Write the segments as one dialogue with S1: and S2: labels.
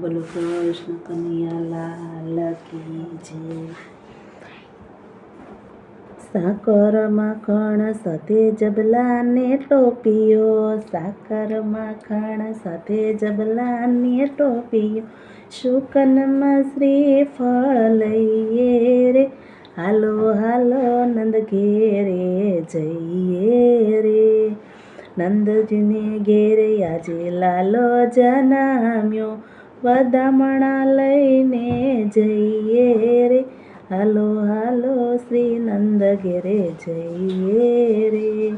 S1: બોલો કૃષ્ણ કનૈયાલાલ કી જય. સાકર માખણ સાથે જબલાને ટોપીઓ સાકર માખણ સાથે જબલાને ટોપીઓ. શુકનમાં શ્રી ફળ લઈએ રે, હાલો હાલો નંદ ઘેરે જઈએ રે. નંદજીને ઘેરે આજે લાલો જનામ્યો. વધામણા લઈને જઈએ રે. હાલો હાલો શ્રી નંદ ઘેરે જઈએ રે.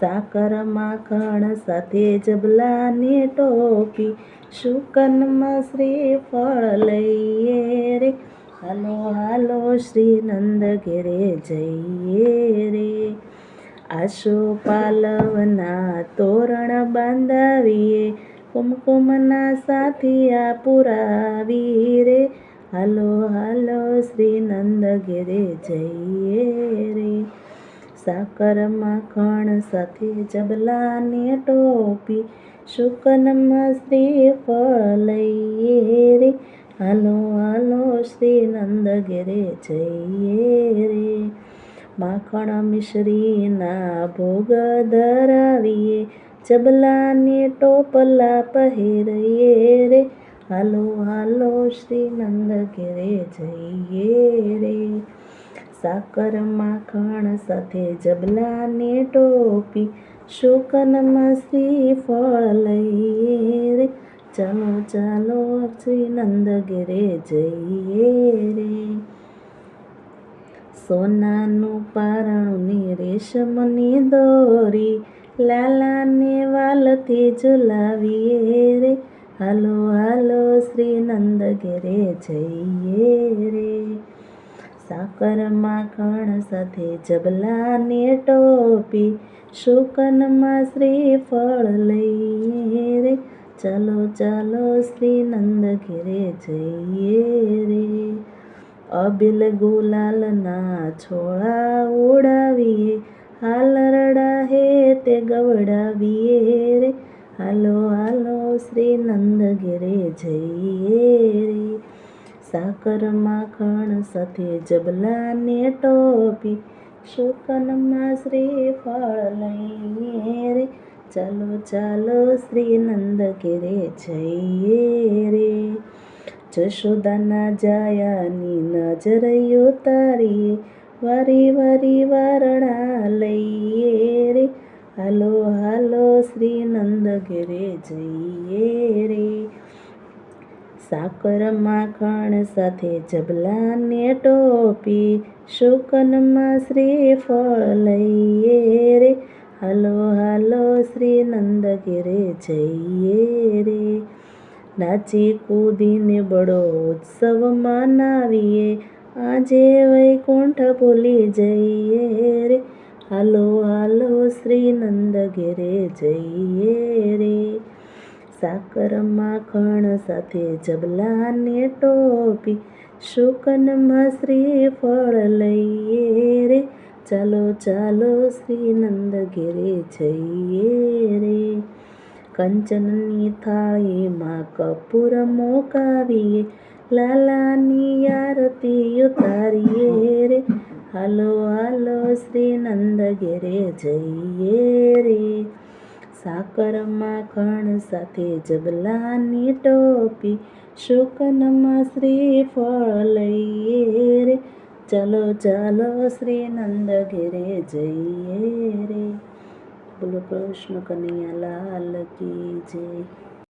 S1: સાકર માખણ સાથે જબલાની ટોપી, શુકનમાં શ્રી ફળ લઈએ રે. હાલો હાલો શ્રી નંદ ઘેરે જઈએ રે. આશો પાલવના તોરણ બાંધાવીએ કુમકુમના સાથિયા પુરાવી રે હાલો હાલો શ્રી નંદ ઘેરે જઈએ રે. સાકર માખણ સાથે જબલાને ટોપી શુકનમાં શ્રી લઈએ રે. હાલો હાલો શ્રી નંદ ઘેરે જઈએ રે. માખણ મિશ્રીના ભોગ ધરાવીએ. જબલાને ટોપલા પહેરીએ રે. હાલો હાલો શ્રી નંદ ઘેરે જઈએ રે. સાકર માખણ સાથે જબલાને ટોપી, શુકનમાં શ્રીફળ લઈએ રે. ચાલો ચાલો શ્રી નંદ ઘેરે જઈએ રે. સોનાનું પારણની રેશમની દોરી લાલાને વાલથી ઝુલાવીએ રે. હાલો હાલો શ્રી નંદ ઘેરે જઈએ રે. સાકર માખણ સાથે જબલાને ટોપી, શુકનમાં શ્રી ફળ લઈએ રે. ચાલો ચાલો શ્રી નંદ ઘેરે જઈએ રે. અબિલ ગુલાલના છોળા ઉડાવીએ. હાલરડા ઘેરે જઈએ રે. સાકર માખણ સાથે જબલાને ટોપી, શુકનમાં શ્રી ફળ લઈએ રે. ચાલો ચાલો શ્રી નંદ ઘેરે જઈએ રે. જશોદાના જાયાની નજર ઉતારીએ વારી વારી વારણા લઈએ રે. હાલો હાલો શ્રી નંદ ઘેરે જઈએ રે. સાકર માખણ સાથે જબલાને ટોપી, શુકનમાં શ્રી ફળ લઈએ રે. હાલો હાલો શ્રી નંદગીરે જઈએ રે. નાચી કૂદીને બડો ઉત્સવ મનાવીએ. આજે વૈકુંઠ ભૂલી જઈએ રે. હાલો હાલો શ્રી નંદગીરે જઈએ રે. સાકર માખણ સાથે જબલાને ટોપી, શુકનમાં શ્રી ફળ લઈએ રે. ચાલો ચાલો શ્રી નંદ ઘેરે જઈએ રે. કંચનની થાળીમાં કપૂર મોકાવીએ, લાલાની આરતી ઉતારીએ રે. હાલો હાલો શ્રી નંદ ઘેરે જઈએ રે. સાકર માખણ સાથે જબલાની ટોપી. શુકનમાં શ્રી ફળ લઈએ રે. ચાલો ચાલો શ્રી નંદ ઘેરે જઈએ રે. બોલો કૃષ્ણ કનૈયા લાલ કી જય.